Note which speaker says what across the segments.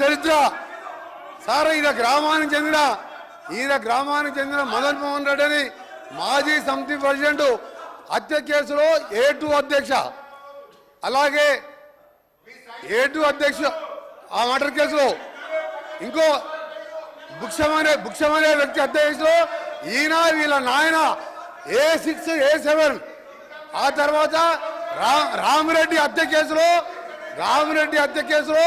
Speaker 1: చరిత్ర. సార్ ఈయన గ్రామానికి చెందిన ఈయన గ్రామానికి చెందిన మదన్ మోహన్ రెడ్డి అని మాజీ సమితి ప్రెసిడెంట్ హత్య కేసులో ఏ టూ అధ్యక్ష. అలాగే ఏ టూ అధ్యక్ష ఆ మర్డర్ కేసులో ఇంకో భుక్షమనే భుక్షమనే వ్యక్తి హత్య కేసులో ఈయన వీళ్ళ నాయన ఏ సిక్స్ ఏ సెవెన్ ఆ తర్వాత రామ్ రామిరెడ్డి హత్య కేసులో రామిరెడ్డి హత్య కేసులో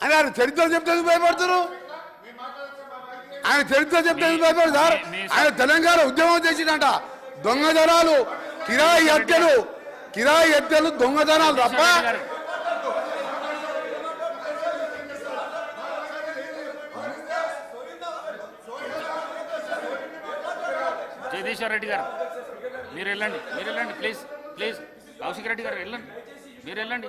Speaker 1: అని ఆయన చరిత్ర చెప్తే భయపడుతున్నారు ఆయన చరిత్ర చెప్తే ఎందుకు భయపడరు సార్? ఆయన తెలంగాణ ఉద్యమం చేసిందంట. దొంగతనాలు కిరాయి హత్యలు కిరాయి హత్యలు దొంగతనాలు తప్ప
Speaker 2: జగదీశ్వర్ రెడ్డి గారు మీరు వెళ్ళండి మీరు వెళ్ళండి ప్లీజ్ ప్లీజ్ కౌశిక్ రెడ్డి గారు వెళ్ళండి మీరు వెళ్ళండి.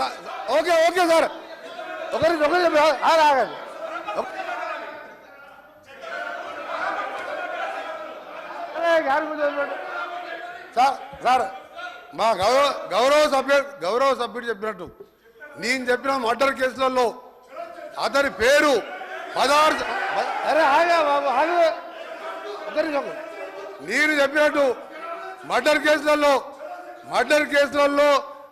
Speaker 1: okay okay sir. ఒకరికి ఒకరి ఆగండి సార్ సార్ మా గౌరవ గౌరవ సభ్యుడు గౌరవ సభ్యుడు చెప్పినట్టు. నేను చెప్పిన మర్డర్ కేసులలో అతని పేరు పదహారు అరే ఆగా బాబు ఆగు. నేను చెప్పినట్టు మర్డర్ కేసులలో మర్డర్ కేసులలో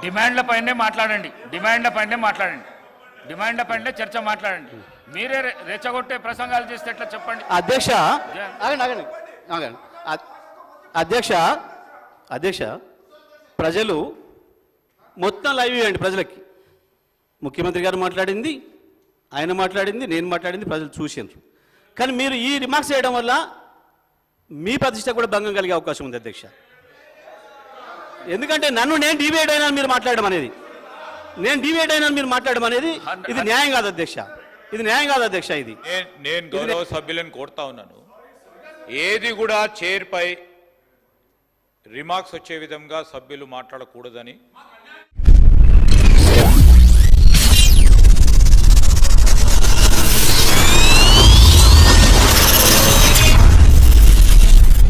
Speaker 2: డిమాండ్ల పైనే మాట్లాడండి. డిమాండ్ల పైనే మాట్లాడండి. డిమాండ్ల పైనే చర్చ మాట్లాడండి. మీరే రెచ్చగొట్టే ప్రసంగాలు చేస్తే ఎట్లా చెప్పండి?
Speaker 3: అధ్యక్ష ఆగండి ఆగండి ఆగండి. అ- అధ్యక్ష అధ్యక్ష ప్రజలు మొత్తం లైవ్ ఇవ్వండి ప్రజలకి. ముఖ్యమంత్రి గారు మాట్లాడింది ఆయన మాట్లాడింది నేను మాట్లాడింది ప్రజలు చూసిండ్రు. కానీ మీరు ఈ రిమార్క్స్ చేయడం వల్ల మీ ప్రతిష్ట కూడా భంగం కలిగే అవకాశం ఉంది అధ్యక్ష. ఎందుకంటే నన్ను నేను డివేట్ అయినా మీరు మాట్లాడడం అనేది. నేను డివేట్ అయినా మీరు మాట్లాడడం అనేది ఇది న్యాయం కాదు అధ్యక్ష. ఇది న్యాయం కాదు అధ్యక్ష ఇది.
Speaker 4: నేను నేను గౌరవ సభ్యులను కోరుతా ఉన్నాను. ఏది కూడా చైర్పై రిమార్క్స్ వచ్చే విధంగా సభ్యులు మాట్లాడకూడదని